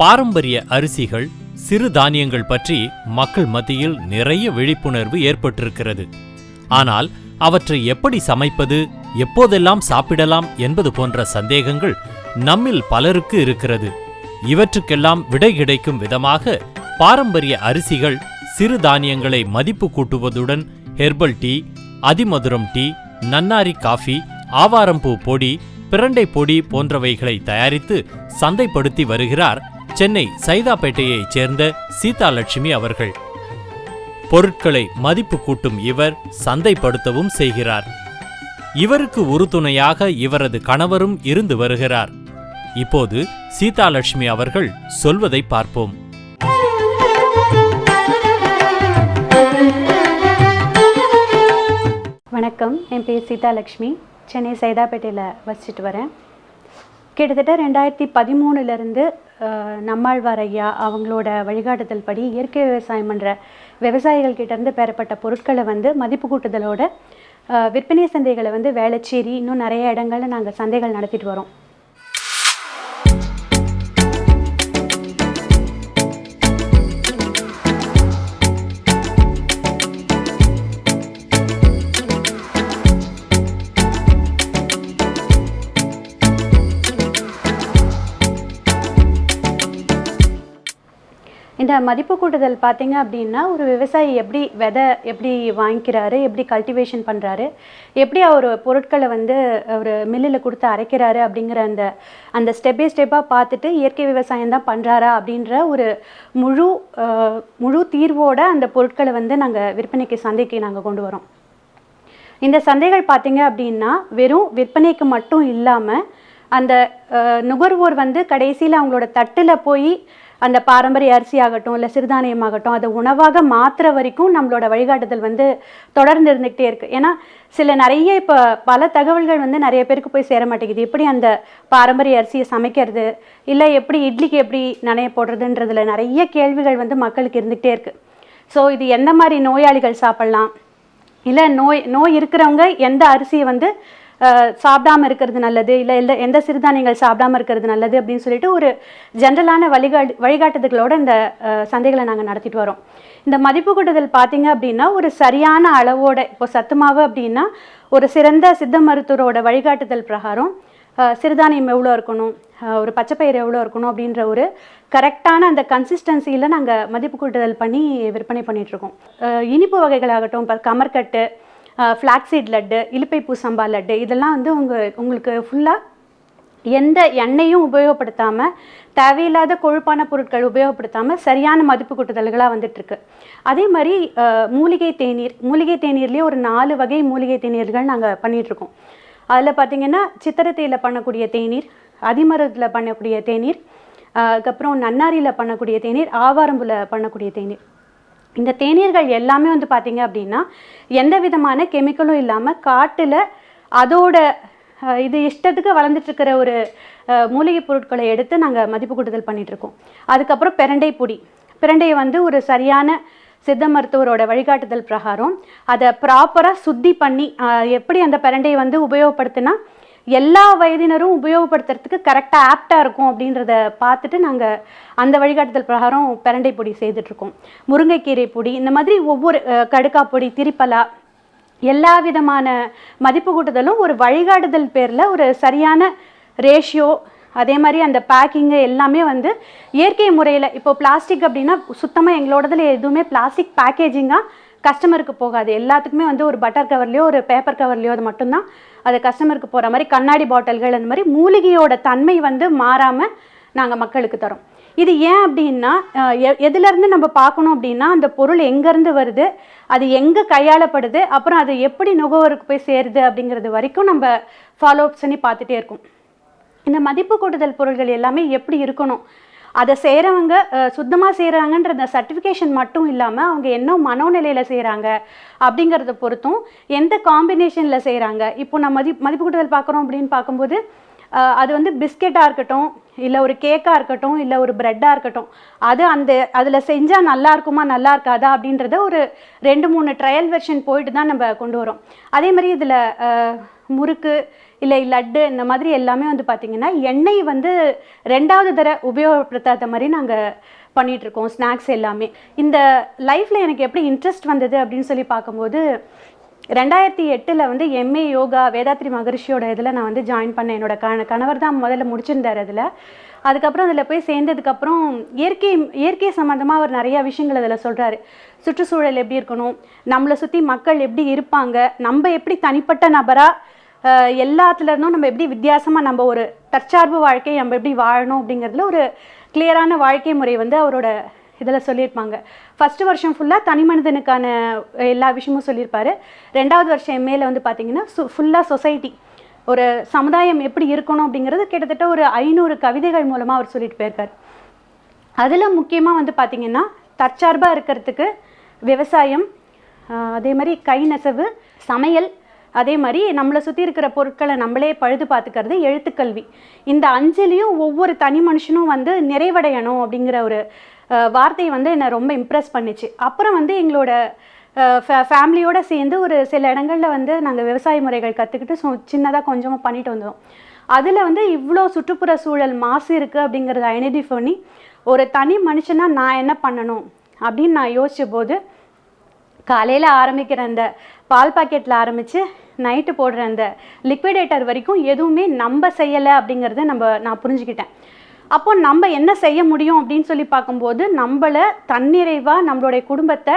பாரம்பரிய அரிசிகள் சிறுதானியங்கள் பற்றி மக்கள் மத்தியில் நிறைய விழிப்புணர்வு ஏற்பட்டிருக்கிறது. ஆனால் அவற்றை எப்படி சமைப்பது எப்போதெல்லாம் சாப்பிடலாம் என்பது போன்ற சந்தேகங்கள் நம்மில் பலருக்கு இருக்கிறது. இவற்றுக்கெல்லாம் விடை கிடைக்கும் விதமாக பாரம்பரிய அரிசிகள் சிறுதானியங்களை மதிப்பு கூட்டுவதுடன் ஹெர்பல் டீ அதிமதுரம் டீ நன்னாரி காஃபி ஆவாரம்பூ பொடி பிரண்டை பொடி போன்றவைகளை தயாரித்து சந்தைப்படுத்தி வருகிறார் சென்னை சைதாப்பேட்டையைச் சேர்ந்த சீதாலட்சுமி அவர்கள். பொருட்களை மதிப்பு கூட்டும் இவர் சந்தைப்படுத்தவும் செய்கிறார். இவருக்கு உறுதுணையாக இவரது கணவரும் இருந்து வருகிறார். இப்போது சீதாலட்சுமி அவர்கள் சொல்வதை பார்ப்போம். வணக்கம். என் பேர் சீதாலட்சுமி. சென்னை சைதாப்பேட்டையில் வசிச்சுட்டு வரேன். கிட்டத்தட்ட ரெண்டாயிரத்தி பதிமூணுலேருந்து நம்மாழ்வாரையா அவங்களோட வழிகாட்டுதல் படி இயற்கை விவசாயம் பண்ணுற விவசாயிகள் கிட்டேருந்து பெறப்பட்ட பொருட்களை வந்து மதிப்பு கூட்டுதலோட விற்பனை சந்தைகளை வந்து வேளச்சேரி இன்னும் நிறைய இடங்களில் நாங்கள் சந்தைகள் நடத்திட்டு வரோம். இந்த மதிப்பு கூட்டுதல் பார்த்தீங்க அப்படின்னா ஒரு விவசாயி எப்படி விதை எப்படி வாங்கிக்கிறாரு எப்படி கல்டிவேஷன் பண்ணுறாரு எப்படி அவர் பொருட்களை வந்து ஒரு மில்லில் கொடுத்து அரைக்கிறாரு அப்படிங்கிற அந்த அந்த ஸ்டெப் பை ஸ்டெப்பாக பார்த்துட்டு இயற்கை விவசாயம் தான் பண்ணுறாரா அப்படின்ற ஒரு முழு முழு தீர்வோட அந்த பொருட்களை வந்து நாங்கள் விற்பனைக்கு சந்தைக்கு நாங்கள் கொண்டு வரோம். இந்த சந்தைகள் பார்த்தீங்க அப்படின்னா வெறும் விற்பனைக்கு மட்டும் இல்லாமல் அந்த நுகர்வோர் வந்து கடைசியில் அவங்களோட தட்டில் போய் அந்த பாரம்பரிய அரிசி ஆகட்டும் இல்லை சிறுதானியமாகட்டும் அதை உணவாக மாற்றுற வரைக்கும் நம்மளோட வழிகாட்டுதல் வந்து தொடர்ந்து இருந்துக்கிட்டே இருக்குது ஏன்னா சில நிறைய இப்போ பல தகவல்கள் வந்து நிறைய பேருக்கு போய் சேர மாட்டேங்குது. எப்படி அந்த பாரம்பரிய அரிசியை சமைக்கிறது? இல்லை எப்படி இட்லிக்கு எப்படி நனைய போடுறதுன்றதுல நிறைய கேள்விகள் வந்து மக்களுக்கு இருந்துகிட்டே இருக்குது ஸோ இது எந்த மாதிரி நோயாளிகள் சாப்பிட்லாம்? இல்லை நோய் நோய் இருக்கிறவங்க எந்த அரிசியை வந்து சாப்பிடாம இருக்கிறது நல்லது இல்லை இல்லை எந்த சிறுதானியங்கள் சாப்பிடாம இருக்கிறது நல்லது அப்படின்னு சொல்லிட்டு ஒரு ஜென்ரலான வழிகாட்டு வழிகாட்டுதல்களோட இந்த சந்தைகளை நாங்கள் நடத்திட்டு வரோம். இந்த மதிப்பு கூட்டுதல் பார்த்தீங்க அப்படின்னா ஒரு சரியான அளவோட இப்போ சத்து மாவு அப்படின்னா ஒரு சிறந்த சித்த மருத்துவரோட வழிகாட்டுதல் பிரகாரம் சிறுதானியம் எவ்வளோ இருக்கணும் ஒரு பச்சைப்பயிறு எவ்வளோ இருக்கணும் அப்படின்ற ஒரு கரெக்டான அந்த கன்சிஸ்டன்சியில் நாங்கள் மதிப்பு கூட்டுதல் பண்ணி விற்பனை பண்ணிகிட்ருக்கோம் இனிப்பு வகைகளாகட்டும் இப்போ கமர்கட்டு ஃப்ளாக்ஸீட் லட்டு இலுப்பைப்பூ சம்பா லட்டு இதெல்லாம் வந்து உங்கள் உங்களுக்கு ஃபுல்லாக எந்த எண்ணெயும் உபயோகப்படுத்தாமல் தேவையில்லாத கொழுப்பான பொருட்கள் உபயோகப்படுத்தாமல் சரியான மதிப்பு கூட்டுதல்களாக வந்துட்டுருக்கு. அதே மாதிரி மூலிகை தேநீர் மூலிகை தேநீர்லேயே ஒரு நாலு வகை மூலிகை தேநீர்கள் நாங்கள் பண்ணிகிட்ருக்கோம் அதில் பார்த்திங்கன்னா சித்திரத்தையில் பண்ணக்கூடிய தேநீர் அதிமரத்தில் பண்ணக்கூடிய தேநீர் அதுக்கப்புறம் நன்னாரியில் பண்ணக்கூடிய தேநீர் ஆவாரம்புல பண்ணக்கூடிய தேநீர். இந்த தேநீர்கள் எல்லாமே வந்து பார்த்தீங்க அப்படின்னா எந்த விதமான கெமிக்கலும் இல்லாமல் காட்டில் அதோட இது இஷ்டத்துக்கு வளர்ந்துட்டுருக்கிற ஒரு மூலிகை பொருட்களை எடுத்து நாங்கள் மதிப்பு கூட்டுதல் பண்ணிகிட்ருக்கோம் அதுக்கப்புறம் பிரண்டை பொடி. பிரண்டையை வந்து ஒரு சரியான சித்த மருத்துவரோட வழிகாட்டுதல் பிரகாரம். அதை ப்ராப்பராக சுத்தி பண்ணி எப்படி அந்த பிரண்டையை வந்து உபயோகப்படுத்தினா எல்லா வயதினரும் உபயோகப்படுத்துறதுக்கு கரெக்டாக ஆப்டாக இருக்கும் அப்படின்றத பார்த்துட்டு நாங்கள் அந்த வழிகாட்டுதல் பிரகாரம் பிரண்டை பொடி செய்துட்ருக்கோம் முருங்கைக்கீரை பொடி இந்த மாதிரி ஒவ்வொரு கடுக்கா பொடி திரிப்பலா எல்லா விதமான மதிப்பு கூட்டுதலும் ஒரு வழிகாட்டுதல் பேரில் ஒரு சரியான ரேஷியோ அதே மாதிரி அந்த பேக்கிங்கு எல்லாமே வந்து இயற்கை முறையில் இப்போ பிளாஸ்டிக் அப்படின்னா சுத்தமாக எங்களோடதில் எதுவுமே பிளாஸ்டிக் பேக்கேஜிங்காக கஸ்டமருக்கு போகாது. எல்லாத்துக்குமே வந்து ஒரு பட்டர் கவர்லையோ ஒரு பேப்பர் கவர்லையோ அது மட்டும்தான். அது கஸ்டமருக்கு போகிற மாதிரி கண்ணாடி பாட்டில்கள் அந்த மாதிரி மூலிகையோட தன்மை வந்து மாறாமல் நாங்கள் மக்களுக்கு தரோம். இது ஏன் அப்படின்னா எ- எதுலேருந்து நம்ம பார்க்கணும் அப்படின்னா அந்த பொருள் எங்கேருந்து வருது அது எங்கே கையாளப்படுது அப்புறம் அது எப்படி நுகர்வோருக்கு போய் சேருது அப்படிங்கிறது வரைக்கும் நம்ம ஃபாலோ அப்ஸ் பண்ணி பார்த்துட்டே இருக்கோம். இந்த மதிப்பு கூட்டுதல் பொருள்கள் எல்லாமே எப்படி இருக்கணும்? அதை செய்கிறவங்க சுத்தமாக செய்கிறாங்கன்ற அந்த சர்டிஃபிகேஷன் மட்டும் இல்லாமல் அவங்க என்ன மனோநிலையில் செய்கிறாங்க அப்படிங்கிறத பொறுத்தும் எந்த காம்பினேஷனில் செய்கிறாங்க இப்போ நம்ம மதி மதிப்பு கூட்டுதல் பார்க்குறோம் அப்படின்னு பார்க்கும்போது அது வந்து பிஸ்கெட்டாக இருக்கட்டும் இல்லை ஒரு கேக்காக இருக்கட்டும் இல்லை ஒரு ப்ரெட்டாக இருக்கட்டும் அது அந்த அதில் செஞ்சால் நல்லா இருக்குமா நல்லா இருக்காதா அப்படின்றத ஒரு ரெண்டு மூணு ட்ரையல் வெர்ஷன் போயிட்டு தான் நம்ம கொண்டு வரோம். அதே மாதிரி இதில் முறுக்கு இல்லை லட்டு இந்த மாதிரி எல்லாமே வந்து பார்த்திங்கன்னா எண்ணெய் வந்து ரெண்டாவது தர உபயோகப்படுத்தாத மாதிரி நாங்கள் பண்ணிகிட்ருக்கோம் ஸ்நாக்ஸ் எல்லாமே. இந்த லைஃப்பில் எனக்கு எப்படி இன்ட்ரெஸ்ட் வந்தது அப்படின்னு சொல்லி பார்க்கும்போது ரெண்டாயிரத்தி எட்டில் வந்து எம்ஏ யோகா வேதாத்ரி மகரிஷியோட இதில் நான் வந்து ஜாயின் பண்ணேன். என்னோட கண கணவர் தான் முதல்ல முடிச்சிருந்தார் அதில். அதுக்கப்புறம் அதில் போய் சேர்ந்ததுக்கப்புறம் இயற்கை இயற்கை சம்மந்தமாக அவர் நிறையா விஷயங்கள் அதில் சொல்கிறாரு சுற்றுச்சூழல் எப்படி இருக்கணும்? நம்மளை சுற்றி மக்கள் எப்படி இருப்பாங்க? நம்ம எப்படி தனிப்பட்ட நபராக எல்லாத்துலேருந்தும் நம்ம எப்படி வித்தியாசமாக நம்ம ஒரு தற்சார்பு வாழ்க்கை நம்ம எப்படி வாழணும் அப்படிங்கிறதுல ஒரு கிளியரான வாழ்க்கை முறை வந்து அவரோட இதில் சொல்லியிருப்பாங்க. ஃபஸ்ட்டு வருஷம் ஃபுல்லாக தனி மனிதனுக்கான எல்லா விஷயமும் சொல்லியிருப்பாரு. ரெண்டாவது வருஷம் எம்ஏல வந்து பார்த்தீங்கன்னா சு ஃபுல்லாக சொசைட்டி ஒரு சமுதாயம் எப்படி இருக்கணும் அப்படிங்கிறது கிட்டத்தட்ட ஒரு ஐநூறு கவிதைகள் மூலமாக அவர் சொல்லிட்டு போயிருக்கார் அதில் முக்கியமாக வந்து பார்த்திங்கன்னா தற்சார்பாக இருக்கிறதுக்கு விவசாயம் அதே மாதிரி கை நெசவு சமையல் அதே மாதிரி நம்மளை சுற்றி இருக்கிற பொருட்களை நம்மளே பழுது பார்த்துக்கிறது எழுத்துக்கல்வி. இந்த அஞ்சுலேயும் ஒவ்வொரு தனி மனுஷனும் வந்து நிறைவடையணும் அப்படிங்கிற ஒரு வார்த்தை வந்து என்னை ரொம்ப இம்ப்ரெஸ் பண்ணுச்சு. அப்புறம் வந்து எங்களோட ஃபேமிலியோடு சேர்ந்து ஒரு சில இடங்களில் வந்து நாங்கள் விவசாய முறைகள் கற்றுக்கிட்டு ஸோ சின்னதாக கொஞ்சமாக பண்ணிட்டு வந்தோம். அதில் வந்து இவ்வளோ சுற்றுப்புற சூழல் மாசு இருக்குது அப்படிங்கிறத ஐடென்டிஃபை பண்ணி ஒரு தனி மனுஷனாக நான் என்ன பண்ணணும் அப்படின்னு நான் யோசிச்ச போது காலையில் ஆரம்பிக்கிற அந்த பால் பாக்கெட்டில் ஆரம்பித்து நைட்டு போடுற அந்த லிக்விடேட்டர் வரைக்கும் எதுவுமே நம்ம செய்யலை அப்படிங்கிறத நம்ம நான் புரிஞ்சுக்கிட்டேன். அப்போ நம்ம என்ன செய்ய முடியும் அப்படின்னு சொல்லி பார்க்கும்போது நம்மளை தன்னிறைவாக நம்மளுடைய குடும்பத்தை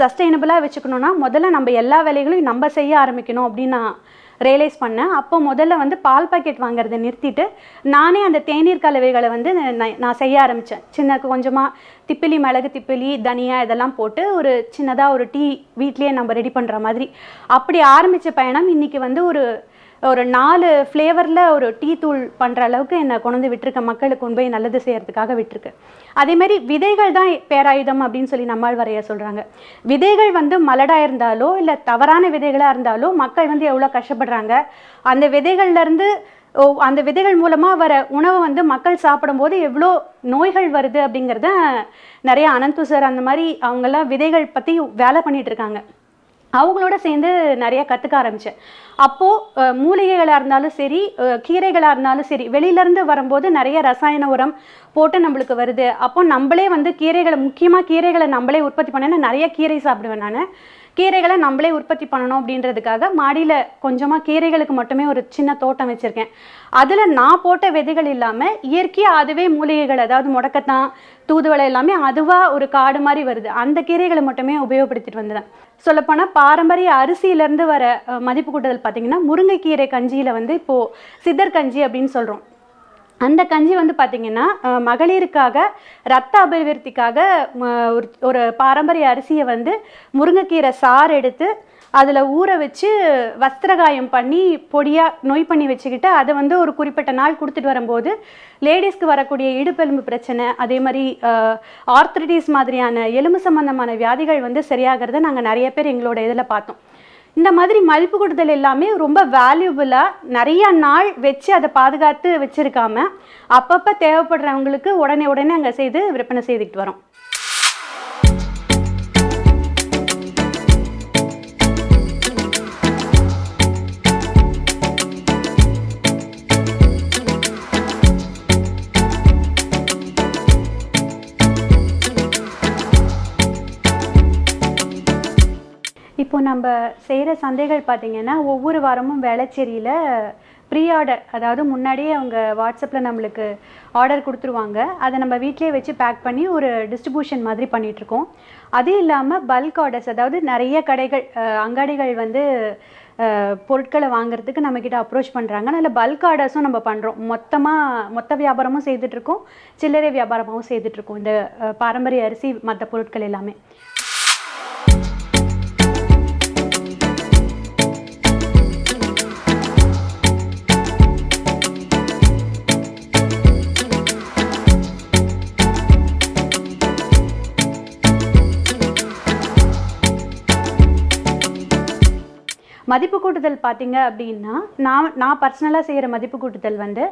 சஸ்டைனபிளாக வச்சுக்கணுன்னா முதல்ல நம்ம எல்லா வேலைகளையும் நம்ம செய்ய ஆரம்பிக்கணும் அப்படின்னு நான் ரியலைஸ் பண்ணேன். அப்போ முதல்ல வந்து பால் பாக்கெட் வாங்குறதை நிறுத்திட்டு நானே அந்த தேநீர் கலவைகளை வந்து நான் செய்ய ஆரம்பித்தேன் சின்ன கொஞ்சமாக திப்பிலி மிளகு திப்பிலி தனியா இதெல்லாம் போட்டு ஒரு சின்னதாக ஒரு டீ வீட்லேயே நம்ம ரெடி பண்ணுற மாதிரி. அப்படி ஆரம்பித்த பயணம் இன்றைக்கி வந்து ஒரு ஒரு நாலு ஃப்ளேவரில் ஒரு டீ தூள் பண்ணுற அளவுக்கு என்னை கொண்டு விட்டுருக்க. மக்களுக்கு கொண்டு போய் நல்லது செய்கிறதுக்காக விட்டுருக்கு. அதேமாரி விதைகள் தான் பேராயுதம் அப்படின்னு சொல்லி நம்மால் வரைய சொல்கிறாங்க விதைகள் வந்து மலடாக இருந்தாலோ இல்லை தவறான விதைகளாக இருந்தாலோ மக்கள் வந்து எவ்வளோ கஷ்டப்படுறாங்க. அந்த விதைகள்லேருந்து அந்த விதைகள் மூலமாக வர உணவை வந்து மக்கள் சாப்பிடும்போது எவ்வளோ நோய்கள் வருது அப்படிங்கிறத நிறைய அனந்து சார் அந்த மாதிரி அவங்கெல்லாம் விதைகள் பற்றி வேலை பண்ணிகிட்டு இருக்காங்க. அவங்களோட சேர்ந்து நிறைய கற்றுக்க ஆரம்பித்தேன் அப்போது மூலிகைகளாக இருந்தாலும் சரி கீரைகளாக இருந்தாலும் சரி வெளியிலேருந்து வரும்போது நிறைய ரசாயன உரம் போட்டு நம்மளுக்கு வருது. அப்போ நம்மளே வந்து கீரைகளை முக்கியமாக கீரைகளை நம்மளே உற்பத்தி பண்ணேன்னா நிறைய கீரை சாப்பிடுவேன் நான். கீரைகளை நம்மளே உற்பத்தி பண்ணணும் அப்படின்றதுக்காக மாடியில் கொஞ்சமாக கீரைகளுக்கு மட்டுமே ஒரு சின்ன தோட்டம் வச்சுருக்கேன். அதில் நான் போட்ட விதைகள் இல்லாமல் இயற்கையாக அதுவே மூலிகைகள் அதாவது முடக்கத்தான் தூதுவளை எல்லாமே அதுவாக ஒரு காடு மாதிரி வருது. அந்த கீரைகளை மட்டுமே உபயோகப்படுத்திட்டு வந்துடுறேன் சொல்லப்போனால் பாரம்பரிய அரிசியிலேருந்து வர மதிப்பு கூட்டுதல் பார்த்திங்கன்னா முருங்கைக்கீரை கஞ்சியில் வந்து இப்போது சித்தர் கஞ்சி அப்படின்னு சொல்கிறோம் அந்த கஞ்சி வந்து பார்த்திங்கன்னா மகளிருக்காக ரத்த அபிவிருத்திக்காக ஒரு ஒரு பாரம்பரிய அரிசியை வந்து முருங்கைக்கீரை சாறு எடுத்து அதில் ஊற வச்சு வஸ்திரகாயம் பண்ணி பொடியாக நொய் பண்ணி வச்சுக்கிட்டு அதை வந்து ஒரு குறிப்பிட்ட நாள் கொடுத்துட்டு வரும்போது லேடிஸ்க்கு வரக்கூடிய இடுப்பெலும்பு பிரச்சனை அதே மாதிரி ஆர்த்ரிட்டிஸ் மாதிரியான எலும்பு சம்பந்தமான வியாதிகள் வந்து சரியாகிறத நாங்கள் நிறைய பேர் எங்களோட இதில் பார்த்தோம். இந்த மாதிரி மதிப்பு கொடுத்தல் எல்லாமே ரொம்ப வேல்யூபுளாக நிறைய நாள் வச்சு அதை பாதுகாத்து வச்சுருக்காமல் அப்பப்போ தேவைப்படுறவங்களுக்கு உடனே உடனே அங்கே செய்து விற்பனை செய்துக்கிட்டு வரோம். நம்ம செய்கிற சந்தைகள் பார்த்தீங்கன்னா ஒவ்வொரு வாரமும் வேளச்சேரியில் ப்ரீ ஆர்டர் அதாவது முன்னாடியே அவங்க வாட்ஸ்அப்பில் நம்மளுக்கு ஆர்டர் கொடுத்துருவாங்க. அதை நம்ம வீட்டிலேயே வச்சு பேக் பண்ணி ஒரு டிஸ்ட்ரிபியூஷன் மாதிரி பண்ணிகிட்ருக்கோம் அது இல்லாமல் பல்க் ஆர்டர்ஸ் அதாவது நிறைய கடைகள் அங்காடிகள் வந்து பொருட்களை வாங்குறதுக்கு நம்மக்கிட்ட அப்ரோச் பண்ணுறாங்க அதில் பல்க் ஆர்டர்ஸும் நம்ம பண்ணுறோம் மொத்தமாக மொத்த வியாபாரமும் செய்துட்ருக்கோம் சில்லறை வியாபாரமாகவும் செய்துட்ருக்கோம் இந்த பாரம்பரிய அரிசி மற்ற பொருட்கள் எல்லாமே. மதிப்பு கூட்டுதல் பார்த்தீங்க அப்படின்னா நான் நான் பர்சனலாக செய்கிற மதிப்பு கூட்டுதல் வந்து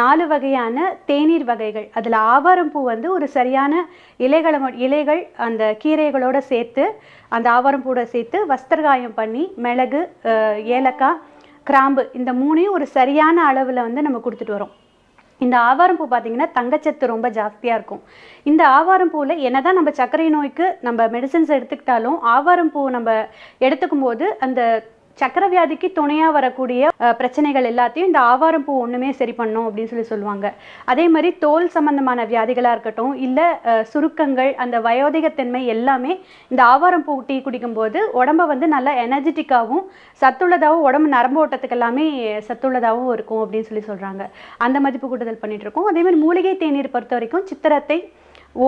நாலு வகையான தேநீர் வகைகள். அதில் ஆவாரம்பூ வந்து ஒரு சரியான இலைகளை ம- இலைகள் அந்த கீரைகளோடு சேர்த்து அந்த ஆவாரம்பூட சேர்த்து வஸ்திரகாயம் பண்ணி மிளகு ஏலக்காய் கிராம்பு இந்த மூணையும் ஒரு சரியான அளவில் வந்து நம்ம கொடுத்துட்டு வரோம். இந்த ஆவாரம் பூ பார்த்தீங்கன்னா தங்கச்சத்து ரொம்ப ஜாஸ்தியாக இருக்கும். இந்த ஆவாரம் பூவில் என்னதான் நம்ம சர்க்கரை நோய்க்கு நம்ம மெடிசன்ஸ் எடுத்துக்கிட்டாலும் ஆவாரம் பூ நம்ம எடுத்துக்கும் போது அந்த சக்கரவியாதிக்கு துணையாக வரக்கூடிய பிரச்சனைகள் எல்லாத்தையும் இந்த ஆவாரம் பூ ஒன்றுமே சரி பண்ணும் அப்படின்னு சொல்லி சொல்லுவாங்க. அதே மாதிரி தோல் சம்பந்தமான வியாதிகளாக இருக்கட்டும் இல்லை சுருக்கங்கள் அந்த வயோதிகத்தன்மை எல்லாமே இந்த ஆவாரம் பூ டீ குடிக்கும்போது உடம்ப வந்து நல்லா எனர்ஜெட்டிக்காகவும் சத்துள்ளதாகவும் உடம்பு நரம்பு ஓட்டத்துக்கு எல்லாமே சத்துள்ளதாகவும் இருக்கும் அப்படின்னு சொல்லி சொல்கிறாங்க அந்த மதிப்பு கூட்டுதல் பண்ணிகிட்ருக்கோம் இருக்கோம். அதே மாதிரி மூலிகை தேநீர் பொறுத்த வரைக்கும் சித்திரத்தை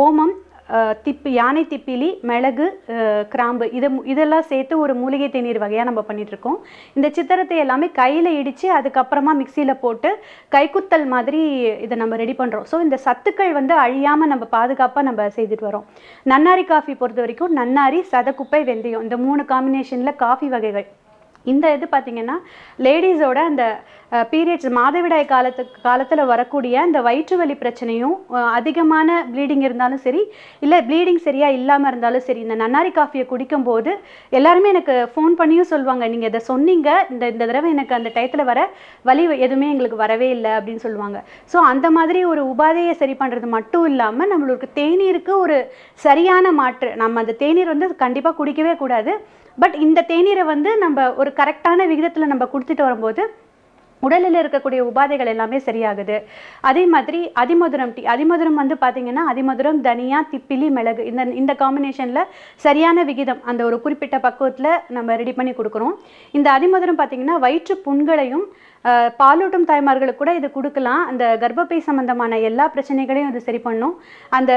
ஓமம் திப்பி யானை திப்பிலி மிளகு கிராம்பு இதை இதெல்லாம் சேர்த்து ஒரு மூலிகை தேநீர் வகையாக நம்ம பண்ணிகிட்ருக்கோம் இந்த சித்திரத்தை எல்லாமே கையில் இடித்து அதுக்கப்புறமா மிக்சியில் போட்டு கைக்குத்தல் மாதிரி இதை நம்ம ரெடி பண்ணுறோம் ஸோ இந்த சத்துக்கள் வந்து அழியாமல் நம்ம பாதுகாப்பாக நம்ம செய்துட்டு வரோம். நன்னாரி காஃபி பொறுத்த வரைக்கும் நன்னாரி சதக்குப்பை வெந்தயம் இந்த மூணு காம்பினேஷனில் காஃபி வகைகள். இந்த இது பார்த்தீங்கன்னா லேடிஸோட அந்த பீரியட்ஸ் மாதவிடாய் காலத்துக்கு காலத்தில் வரக்கூடிய அந்த வயிற்று வலி பிரச்சனையும் அதிகமான ப்ளீடிங் இருந்தாலும் சரி இல்லை ப்ளீடிங் சரியாக இல்லாமல் இருந்தாலும் சரி இந்த நன்னாரி காஃபியை குடிக்கும்போது எல்லாருமே எனக்கு ஃபோன் பண்ணியும் சொல்லுவாங்க நீங்கள் இதை சொன்னீங்க இந்த இந்த தடவை எனக்கு அந்த டயத்தில் வர வலி எதுவுமே எங்களுக்கு வரவே இல்லை அப்படின்னு சொல்லுவாங்க. ஸோ அந்த மாதிரி ஒரு உபாதையை சரி பண்ணுறது மட்டும் இல்லாமல் நம்மளுக்கு தேநீருக்கு ஒரு சரியான மாற்று நம்ம அந்த தேநீர் வந்து கண்டிப்பாக குடிக்கவே கூடாது. பட் இந்த தேநீரை வந்து நம்ம ஒரு கரெக்டான விகிதத்தில் நம்ம கொடுத்துட்டு வரும்போது உடலில் இருக்கக்கூடிய உபாதைகள் எல்லாமே சரியாகுது. அதே மாதிரி அதிமதுரம் டீ அதிமதுரம் வந்து பார்த்தீங்கன்னா அதிமதுரம் தனியா திப்பிலி மிளகு இந்த இந்த காம்பினேஷனில் சரியான விகிதம் அந்த ஒரு குறிப்பிட்ட பக்குவத்தில் நம்ம ரெடி பண்ணி கொடுக்குறோம். இந்த அதிமதுரம் பார்த்தீங்கன்னா வயிற்று புண்களையும் பாலூட்டும் தாய்மார்களுக்கு கூட இது கொடுக்கலாம். அந்த கர்ப்பப்பை சம்பந்தமான எல்லா பிரச்சனைகளையும் இது சரி பண்ணும். அந்த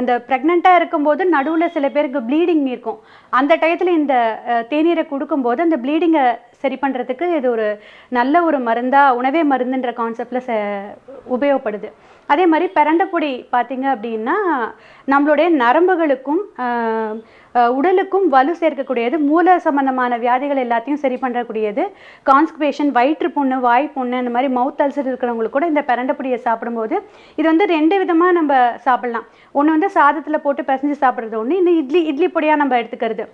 அந்த ப்ரெக்னெண்ட்டாக இருக்கும்போது நடுவில் சில பேருக்கு ப்ளீடிங் இருக்கும். அந்த டயத்தில் இந்த தேநீரை கொடுக்கும்போது அந்த ப்ளீடிங்கை சரி பண்ணுறதுக்கு இது ஒரு நல்ல ஒரு மருந்தாக உணவே மருந்துன்ற கான்செப்டில் ச உபயோகப்படுது. அதே மாதிரி பிரண்டப்பொடி பார்த்திங்க அப்படின்னா நம்மளுடைய நரம்புகளுக்கும் உடலுக்கும் வலு சேர்க்கக்கூடியது மூல சம்பந்தமான வியாதிகள் எல்லாத்தையும் சரி பண்ணுறக்கூடியது கான்ஸ்குபேஷன் வயிற்று புண்ணு வாய் புண்ணு இந்த மாதிரி மவுத் அல்சர் இருக்கிறவங்களுக்கு கூட இந்த பிரண்டப்பொடியை சாப்பிடும்போது இது வந்து ரெண்டு விதமாக நம்ம சாப்பிட்லாம். ஒன்று வந்து சாதத்தில் போட்டு பிசைஞ்சு சாப்பிட்றது ஒன்று இன்னும் இட்லி இட்லி பொடியாக நம்ம எடுத்துக்கிறது.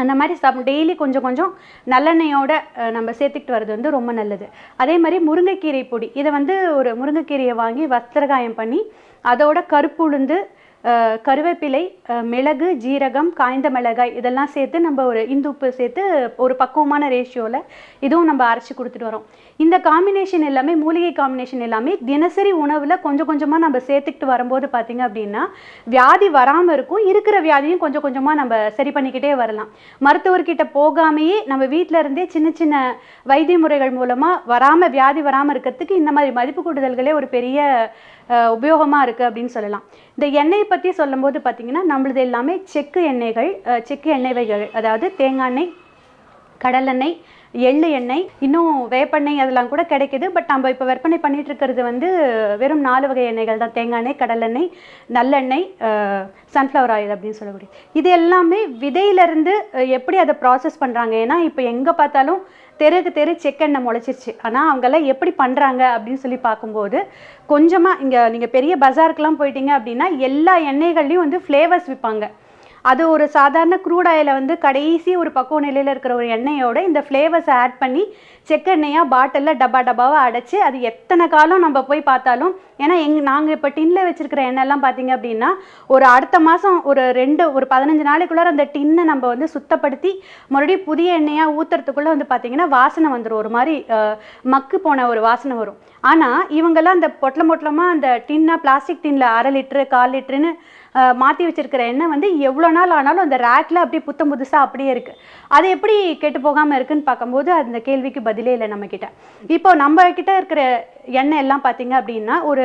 அந்த மாதிரி சாப் டெய்லி கொஞ்சம் கொஞ்சம் நல்லெண்ணெயோட நம்ம சேர்த்துக்கிட்டு வர்றது வந்து ரொம்ப நல்லது. அதே மாதிரி முருங்கைக்கீரை பொடி. இதை வந்து ஒரு முருங்கைக்கீரையை வாங்கி வஸ்திரகாயம் பண்ணி அதோட கருப்பு உளுந்து கருவேப்பிலை மிளகு ஜீரகம் காய்ந்த மிளகாய் இதெல்லாம் சேர்த்து நம்ம ஒரு இந்து உப்பு சேர்த்து ஒரு பக்குவமான ரேஷியோவில் இதுவும் நம்ம அரைச்சி கொடுத்துட்டு வரோம். இந்த காம்பினேஷன் எல்லாமே மூலிகை காம்பினேஷன் எல்லாமே தினசரி உணவில் கொஞ்சம் கொஞ்சமாக நம்ம சேர்த்துக்கிட்டு வரும்போது பார்த்தீங்க அப்படின்னா வியாதி வராமல் இருக்கும். இருக்கிற வியாதியும் கொஞ்சம் கொஞ்சமாக நம்ம சரி பண்ணிக்கிட்டே வரலாம். மருத்துவர்கிட்ட போகாமையே நம்ம வீட்டில் இருந்தே சின்ன சின்ன வைத்திய முறைகள் மூலமாக வராமல் வியாதி வராமல் இருக்கிறதுக்கு இந்த மாதிரி மதிப்பு கூடுதல்களே ஒரு பெரிய உபயோகமாக இருக்குது அப்படின்னு சொல்லலாம். இந்த எண்ணெய் பற்றி சொல்லும்போது பார்த்தீங்கன்னா நம்மளது எல்லாமே செக்கு எண்ணெய்கள் அஹ், செக்கு எண்ணெய் வகைகள் அதாவது தேங்காய் எண்ணெய் கடலெண்ணெய் எள்ளு எண்ணெய் இன்னும் வேப்பெண்ணெய் அதெல்லாம் கூட கிடைக்குது. பட் நம்ம இப்போ விற்பனை பண்ணிட்டு இருக்கிறது வந்து வெறும் நாலு வகை எண்ணெய்கள் தான். தேங்காய் எண்ணெய் கடலெண்ணெய் நல்லெண்ணெய் சன்ஃப்ளவர் ஆயில் அப்படின்னு சொல்லக்கூடிய. இது எல்லாமே விதையிலேருந்து எப்படி அதை ப்ராசஸ் பண்ணுறாங்க ஏன்னா இப்போ எங்கே பார்த்தாலும் தெருக்கு தெரு செக்கெண்ணெய் முளைச்சிருச்சு. ஆனால் அவங்கெல்லாம் எப்படி பண்ணுறாங்க அப்படின்னு சொல்லி பார்க்கும்போது கொஞ்சமாக இங்கே நீங்கள் பெரிய பஜாருக்கெலாம் போயிட்டீங்க அப்படின்னா எல்லா எண்ணெய்கள்லையும் வந்து ஃப்ளேவர்ஸ் விற்பாங்க அது ஒரு சாதாரண க்ரூட் ஆயிலை வந்து கடைசி ஒரு பக்குவ நிலையில் இருக்கிற ஒரு எண்ணெயோட இந்த ஃப்ளேவர்ஸை ஆட் பண்ணி செக்கெண்ணெயாக பாட்டிலில் டப்பா டப்பாவாக அடைச்சி அது எத்தனை காலம் நம்ம போய் பார்த்தாலும் ஏன்னா எங் நாங்கள் இப்போ டின்னில் வச்சுருக்கிற எண்ணெய்லாம் பார்த்தீங்க அப்படின்னா ஒரு அடுத்த மாதம் ஒரு ரெண்டு ஒரு பதினஞ்சு நாளைக்குள்ளார அந்த டின்னை நம்ம வந்து சுத்தப்படுத்தி மறுபடியும் புதிய எண்ணெயாக ஊற்றுறதுக்குள்ளே வந்து பார்த்தீங்கன்னா வாசனை வந்துடும் ஒரு மாதிரி மக்கு போன ஒரு வாசனை வரும். ஆனால் இவங்கெல்லாம் அந்த பொட்டலம் பொட்டலமாக அந்த டின்னாக பிளாஸ்டிக் டின்னில் அரை லிட்ரு கால் லிட்டருன்னு மாற்றி வச்சிருக்கிற எண்ணெய் வந்து எவ்வளோ நாள் ஆனாலும் அந்த ரேக்கில் அப்படியே புத்தம் புதுசாக அப்படியே இருக்குது அது எப்படி கெட்டு போகாமல் இருக்குன்னு பார்க்கும்போது அந்த கேள்விக்கு பதிலே இல்லை நம்மக்கிட்ட. இப்போ நம்ம இருக்கிற எண்ணெய் எல்லாம் பார்த்தீங்க அப்படின்னா ஒரு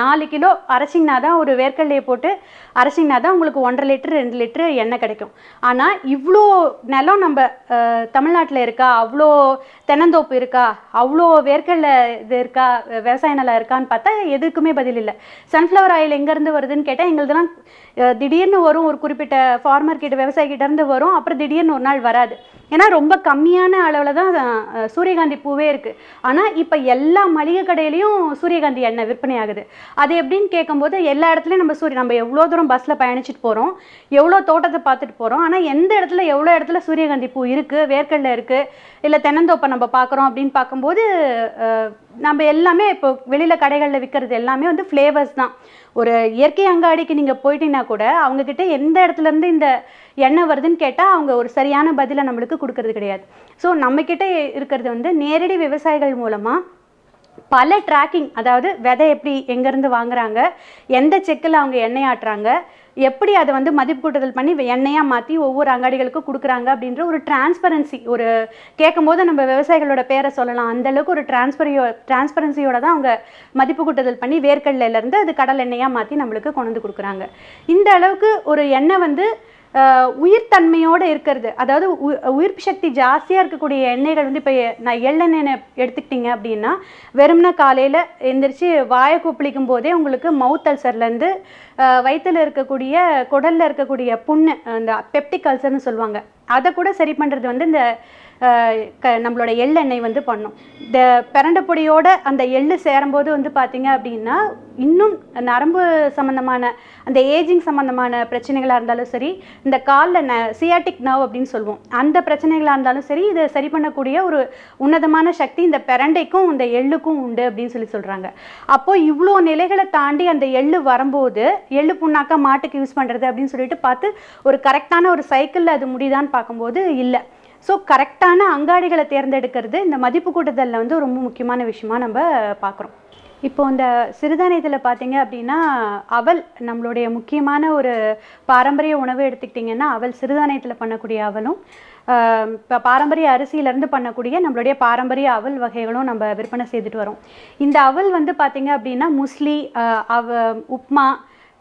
நாலு கிலோ அரைச்சிங்கன்னா தான் ஒரு வேர்க்கடலையை போட்டு அரைச்சிங்கன்னா தான் உங்களுக்கு ஒன்றரை லிட்டர் ரெண்டு லிட்டரு எண்ணெய் கிடைக்கும். ஆனால் இவ்வளோ நிலம் நம்ம தமிழ்நாட்டில் இருக்கா? அவ்வளோ தென்னந்தோப்பு இருக்கா? அவ்வளோ வேர்க்கடலை இது இருக்கா? விவசாய நிலம் இருக்கான்னு பார்த்தா எதுக்குமே பதில் இல்லை. சன்ஃப்ளவர் ஆயில் எங்கேருந்து வருதுன்னு கேட்டால் எங்களுதெல்லாம் திடீர்னு வரும் ஒரு குறிப்பிட்ட ஃபார்மர் கிட்ட விவசாயி இருந்து வரும். அப்புறம் திடீர்னு ஒரு நாள் வராது. ஏன்னா ரொம்ப கம்மியான அளவில் தான் சூரியகாந்தி பூவே இருக்குது ஆனால் இப்போ எல்லா மளிகை கடையிலையும் சூரியகாந்தி எண்ணெய் விற்பனை ஆகுது. அது எப்படின்னு கேட்கும்போது எல்லா இடத்துலையும் நம்ம சூரிய நம்ம எவ்வளோ தூரம் பஸ்ஸில் பயணிச்சுட்டு போகிறோம் எவ்வளோ தோட்டத்தை பார்த்துட்டு போகிறோம் ஆனால் எந்த இடத்துல எவ்வளோ இடத்துல சூரியகாந்தி பூ இருக்குது வேர்க்கடலை இருக்குது இல்லை தென்னந்தோப்பை நம்ம பார்க்குறோம் அப்படின்னு பார்க்கும்போது நம்ம எல்லாமே இப்போ வெளியில் கடைகளில் விற்கிறது எல்லாமே வந்து ஃப்ளேவர்ஸ் தான். ஒரு இயற்கை அங்காடிக்கு நீங்கள் போயிட்டீங்கன்னா கூட அவங்கக்கிட்ட எந்த இடத்துல இருந்து இந்த எண்ணெய் வருதுன்னு கேட்டால் அவங்க ஒரு சரியான பதிலை நம்மளுக்கு கொடுக்கறது கிடையாது. ஸோ நம்மக்கிட்ட இருக்கிறது வந்து நேரடி விவசாயிகள் மூலமாக பல ட்ராக்கிங் அதாவது விதை எப்படி எங்கேருந்து வாங்குறாங்க எந்த செக்கில் அவங்க எண்ணெய் ஆட்டுறாங்க எப்படி அதை வந்து மதிப்பு கூட்டுதல் பண்ணி எண்ணெயாக மாற்றி ஒவ்வொரு அங்காடிகளுக்கும் கொடுக்குறாங்க அப்படின்ற ஒரு டிரான்ஸ்பரன்சி ஒரு கேட்கும்போது நம்ம விவசாயிகளோட பேரை சொல்லலாம். அந்தளவுக்கு ஒரு டிரான்ஸ்பரியோ டிரான்ஸ்பரன்சியோட தான் அவங்க மதிப்பு கூட்டுதல் பண்ணி வேர்க்கடலையிலேருந்து அது கடல் எண்ணெயாக மாற்றி நம்மளுக்கு கொண்டு வந்து கொடுக்குறாங்க. இந்த அளவுக்கு ஒரு எண்ணெய் வந்து உயிர்த்தன்மையோடு இருக்கிறது. அதாவது உ- உயிர்ப்பு சக்தி ஜாஸ்தியாக இருக்கக்கூடிய எண்ணெய்கள் வந்து இப்போ நான் எள்ளெண்ணெய் எடுத்துக்கிட்டிங்க அப்படின்னா வெறும்னா காலையில் எந்திரிச்சு வாயை கூப்பிளிக்கும் போதே உங்களுக்கு மவுத் அல்சர்லேருந்து வயிற்றில் இருக்கக்கூடிய குடலில் இருக்கக்கூடிய புண்ணு அந்த பெப்டிக் அல்சர்னு சொல்லுவாங்க. அதை கூட சரி பண்ணுறது வந்து இந்த க நம்மளோட எள்ளெண்ணெய் வந்து பண்ணும். இந்த பிரண்டை பொடியோட அந்த எள்ளு சேரும்போது வந்து பார்த்திங்க அப்படின்னா இன்னும் நரம்பு சம்மந்தமான அந்த ஏஜிங் சம்மந்தமான பிரச்சனைகளாக இருந்தாலும் சரி இந்த காலில் ந சியாட்டிக் நர்வ் அப்படின்னு சொல்லுவோம். அந்த பிரச்சனைகளாக இருந்தாலும் சரி இதை சரி பண்ணக்கூடிய ஒரு உன்னதமான சக்தி இந்த பிரண்டைக்கும் இந்த எள்ளுக்கும் உண்டு அப்படின்னு சொல்லி சொல்கிறாங்க அப்போது இவ்வளோ நிலைகளை தாண்டி அந்த எள்ளு வரும்போது எள்ளு புண்ணாக்கா மாட்டுக்கு யூஸ் பண்ணுறது அப்படின்னு சொல்லிட்டு பார்த்து ஒரு கரெக்டான ஒரு சைக்கிளில் அது முடியுதான்னு பார்க்கும்போது இல்லை. ஸோ கரெக்டான அங்காடிகளை தேர்ந்தெடுக்கிறது இந்த மதிப்பு கூட்டுதலில் வந்து ரொம்ப முக்கியமான விஷயமா நம்ம பார்க்குறோம். இப்போ இந்த சிறுதானியத்தில் பார்த்தீங்க அப்படின்னா அவல் நம்மளுடைய முக்கியமான ஒரு பாரம்பரிய உணவு எடுத்துக்கிட்டிங்கன்னா அவல் சிறுதானியத்தில் பண்ணக்கூடிய அவலும் இப்போ பாரம்பரிய அரிசியிலேருந்து பண்ணக்கூடிய நம்மளுடைய பாரம்பரிய அவல் வகைகளும் நம்ம விற்பனை செய்துட்டு வரோம். இந்த அவல் வந்து பார்த்தீங்க அப்படின்னா முஸ்லி அவ உப்மா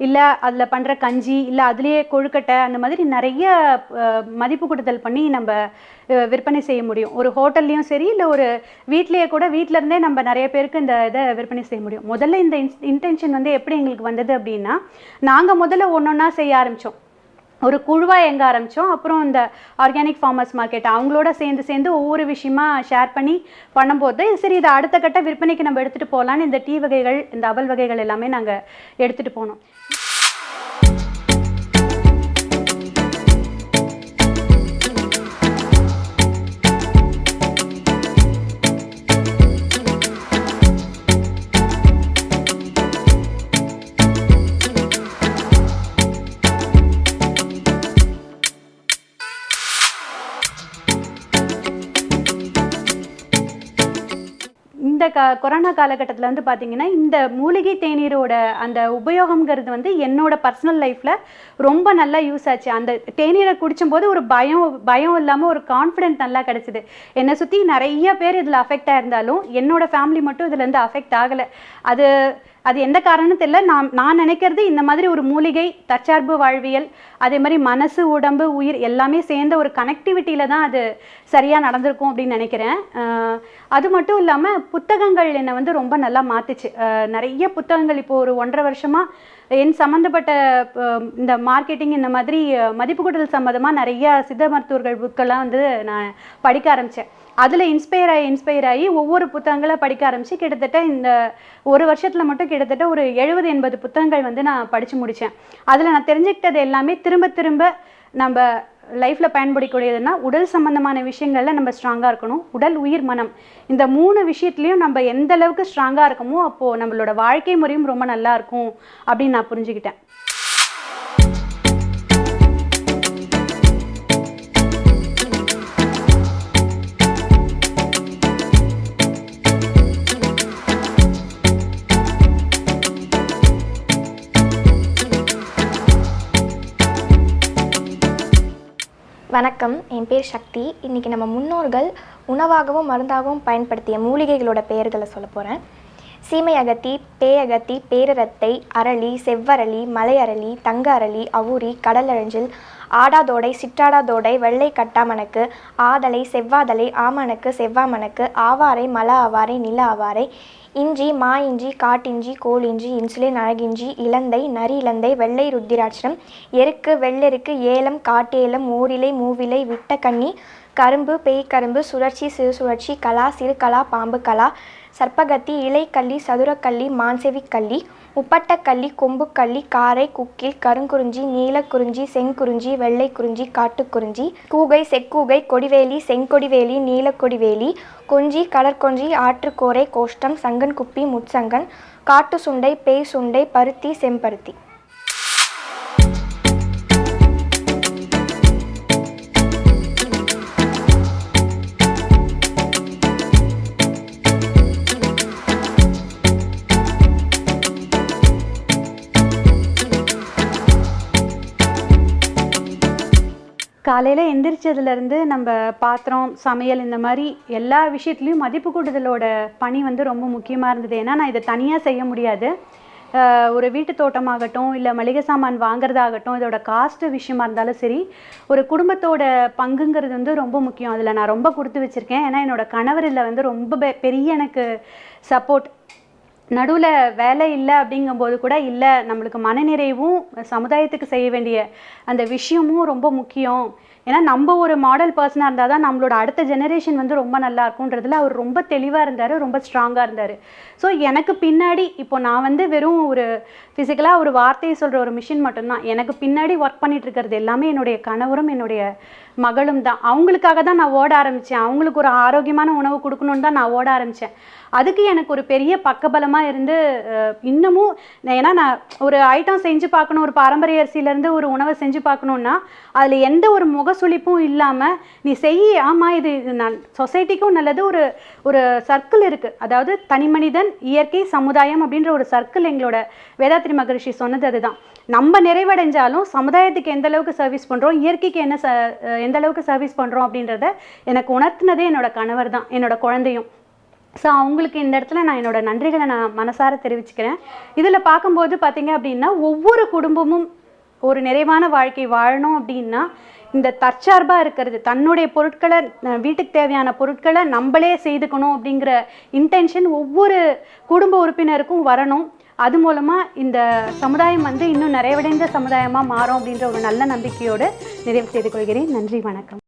இல்லை அதில் பண்ணுற கஞ்சி இல்லை அதுலேயே கொழுக்கட்டை அந்த மாதிரி நிறைய மதிப்பு கூட்டுதல் பண்ணி நம்ம விற்பனை செய்ய முடியும். ஒரு ஹோட்டல்லையும் சரி இல்லை ஒரு வீட்லேயே கூட வீட்டிலருந்தே இருந்தே நம்ம நிறைய பேருக்கு இந்த இதை விற்பனை செய்ய முடியும். முதல்ல இந்த இன்டென்ஷன் வந்து எப்படி எங்களுக்கு வந்தது அப்படின்னா நாங்கள் முதல்ல ஒன்று ஒன்றா செய்ய ஆரம்பித்தோம் ஒரு குழுவாக எங்க ஆரம்பித்தோம் அப்புறம் இந்த ஆர்கானிக் ஃபார்மர்ஸ் மார்க்கெட் அவங்களோட சேர்ந்து சேர்ந்து ஒவ்வொரு விஷயமா ஷேர் பண்ணி பண்ணும்போது சரி இதை அடுத்த கட்ட விற்பனைக்கு நம்ம எடுத்துகிட்டு போகலான்னு இந்த டீ வகைகள் இந்த அவல் வகைகள் எல்லாமே நாங்கள் எடுத்துகிட்டு போனோம். கொரோனா காலகட்டத்தில் வந்து பார்த்தீங்கன்னா இந்த மூலிகை தேநீரோட அந்த உபயோகம்ங்கிறது வந்து என்னோட பர்சனல் லைஃப்பில் ரொம்ப நல்லா யூஸ் ஆச்சு. அந்த தேநீரை குடிச்சும்போது ஒரு பயம் பயம் இல்லாமல் ஒரு கான்ஃபிடென்ட் நல்லா கிடச்சிது. என்னை சுற்றி நிறைய பேர் இதில் அஃபெக்ட் ஆயிருந்தாலும் என்னோட ஃபேமிலி மட்டும் இதுலேருந்து அஃபெக்ட் ஆகலை. அது அது எந்த காரணம் தெரியல. நான் நான் நினைக்கிறது இந்த மாதிரி ஒரு மூலிகை தற்சார்பு வாழ்வியல் அதே மாதிரி மனசு உடம்பு உயிர் எல்லாமே சேர்ந்த ஒரு கனெக்டிவிட்டியில் தான் அது சரியாக நடந்திருக்கும் அப்படின்னு நினைக்கிறேன். அது மட்டும் இல்லாமல் புத்தகங்கள் என்னை வந்து ரொம்ப நல்லா மாற்றுச்சு நிறைய புத்தகங்கள் இப்போ ஒரு ஒன்றரை வருஷமாக என் சம்மந்தப்பட்ட இந்த மார்க்கெட்டிங் இந்த மாதிரி மதிப்பு கூட்டல் சம்மந்தமாக நிறைய சித்த மருத்துவர்கள் புக்கெல்லாம் வந்து நான் படிக்க ஆரம்பித்தேன் அதில் இன்ஸ்பயர் ஆகி இன்ஸ்பயர் ஆகி ஒவ்வொரு புத்தகங்களை படிக்க ஆரம்பித்து கிட்டத்தட்ட இந்த ஒரு வருஷத்தில் மட்டும் கிட்டத்தட்ட ஒரு எழுபது எண்பது புத்தகங்கள் வந்து நான் படித்து முடித்தேன் அதில் நான் தெரிஞ்சுக்கிட்டது எல்லாமே திரும்ப திரும்ப நம்ம லைஃப்பில் பயன்படக்கூடியதுன்னா உடல் சம்பந்தமான விஷயங்களில் நம்ம ஸ்ட்ராங்காக இருக்கணும். உடல் உயிர் மனம். இந்த மூணு விஷயத்துலையும் நம்ம எந்த அளவுக்கு ஸ்ட்ராங்காக இருக்கமோ அப்போது நம்மளோட வாழ்க்கை முறையும் ரொம்ப நல்லா இருக்கும் அப்படின்னு நான் புரிஞ்சுக்கிட்டேன். வணக்கம். என் பேர் சக்தி. இன்றைக்கி நம்ம முன்னோர்கள் உணவாகவும் மருந்தாகவும் பயன்படுத்திய மூலிகைகளோட பெயர்களை சொல்ல போகிறேன் சீமை அகத்தி பேயகத்தி பேரரத்தை அரளி செவ்வரளி மலையரளி தங்க அரளி அவுரி கடலழிஞ்சில் ஆடாதோடை சிற்றாடாதோடை வெள்ளை கட்டாமணக்கு ஆதலை செவ்வாதலை ஆமணக்கு செவ்வாமணக்கு ஆவாரை மல ஆவாரை நில ஆவாரை இஞ்சி மா இஞ்சி காட்டிஞ்சி கோலிஞ்சி இன்சுலின் அழகிஞ்சி இலந்தை நரி இலந்தை வெள்ளை ருத்திராட்சரம் எருக்கு வெள்ளெருக்கு ஏலம் காட்டேலம் ஓரிலை மூவிலை விட்டக்கண்ணி கரும்பு பேய் கரும்பு சுழற்சி சிறு சுழற்சி கலா சிறுகலா பாம்பு கலா சர்ப்பகத்தி இலைக்கள்ளி சதுரக்கள்ளி மான்செவிக்கள்ளி உப்பட்டக்கள்ளி கொம்புக்கள்ளி காரை குக்கில் கருங்குறிஞ்சி நீலக்குறிஞ்சி செங்குறிஞ்சி வெள்ளைக்குறிஞ்சி காட்டுக்குறிஞ்சி கூகை செக்கூகை கொடிவேலி செங்கொடிவேலி நீலக்கொடிவேலி கொஞ்சி கடற்கொஞ்சி ஆற்றுக்கோரை கோஷ்டம் சங்கன்குப்பி முட்சங்கன் காட்டு சுண்டை பேய் சுண்டை பருத்தி செம்பருத்தி. காலையில் எந்திரிச்சதுலேருந்து நம்ம பாத்திரம் சமையல் இந்த மாதிரி எல்லா விஷயத்துலையும் மதிப்பு கூட்டுதலோட பணி வந்து ரொம்ப முக்கியமாக இருந்தது. ஏன்னா நான் இதை தனியாக செய்ய முடியாது. ஒரு வீட்டு தோட்டமாகட்டும் இல்லை மளிகை சாமான் வாங்குறதாகட்டும் இதோட காஸ்ட்டு விஷயமா இருந்தாலும் சரி ஒரு குடும்பத்தோட பங்குங்கிறது வந்து ரொம்ப முக்கியம். அதில் நான் ரொம்ப கொடுத்து வச்சுருக்கேன். ஏன்னா என்னோடய கணவர் இதில் வந்து ரொம்ப பெ- பெரிய எனக்கு சப்போர்ட் நடுவில் வேலை இல்லை அப்படிங்கும்போது கூட இல்லை நம்மளுக்கு மனநிறைவும் சமுதாயத்துக்கு செய்ய வேண்டிய அந்த விஷயமும் ரொம்ப முக்கியம். ஏன்னா நம்ம ஒரு மாடல் பர்சனாக இருந்தால் தான் நம்மளோட அடுத்த ஜெனரேஷன் வந்து ரொம்ப நல்லா இருக்குன்றதுல அவர் ரொம்ப தெளிவாக இருந்தார் ரொம்ப ஸ்ட்ராங்காக இருந்தார். ஸோ எனக்கு பின்னாடி இப்போ நான் வந்து வெறும் ஒரு ஃபிசிக்கலாக ஒரு வார்த்தையை சொல்கிற ஒரு மிஷின் மட்டும்தான். எனக்கு பின்னாடி ஒர்க் பண்ணிட்டு இருக்கிறது எல்லாமே என்னுடைய கணவரும் என்னுடைய மகளும் தான். அவங்களுக்காக தான் நான் ஓட ஆரம்பித்தேன் அவங்களுக்கு ஒரு ஆரோக்கியமான உணவு கொடுக்கணுன்னு தான் நான் ஓட ஆரம்பித்தேன் அதுக்கு எனக்கு ஒரு பெரிய பக்கபலமாக இருந்து இன்னமும் ஏன்னா நான் ஒரு ஐட்டம் செஞ்சு பார்க்கணும் ஒரு பாரம்பரிய அரிசியிலேருந்து ஒரு உணவை செஞ்சு பார்க்கணுன்னா அதில் எந்த ஒரு முகசுளிப்பும் இல்லாமல் நீ செய் ஆமாம் இது நான் சொசைட்டிக்கும் நல்லது ஒரு ஒரு சர்க்கிள் இருக்குது அதாவது தனி மனிதன் இயற்கை சமுதாயம் அப்படின்ற ஒரு சர்க்கிள் எங்களோட வேதாத்ரி மகரிஷி சொன்னது அதுதான். நம்ம நிறைவடைஞ்சாலும் சமுதாயத்துக்கு எந்த அளவுக்கு சர்வீஸ் பண்ணுறோம் இயற்கைக்கு என்ன ச எந்த அளவுக்கு சர்வீஸ் பண்ணுறோம் அப்படின்றத எனக்கு உணர்த்தினதே என்னோட கணவர் தான் என்னோட குழந்தையும். ஸோ அவங்களுக்கு இந்த இடத்துல நான் என்னோட நன்றிகளை நான் மனசார தெரிவிச்சுக்கிறேன். இதில் பார்க்கும்போது பார்த்தீங்க அப்படின்னா ஒவ்வொரு குடும்பமும் ஒரு நிறைவான வாழ்க்கை வாழணும் அப்படின்னா இந்த தற்சார்பாக இருக்கிறது தன்னுடைய பொருட்களை வீட்டுக்கு தேவையான பொருட்களை நம்மளே செய்துக்கணும் அப்படிங்கிற இன்டென்ஷன் ஒவ்வொரு குடும்ப உறுப்பினருக்கும் வரணும். அது மூலமாக இந்த சமுதாயம் வந்து இன்னும் நிறைவடைந்த சமுதாயமாக மாறும் அப்படின்ற ஒரு நல்ல நம்பிக்கையோடு நிறைவு செய்து கொள்கிறேன். நன்றி வணக்கம்.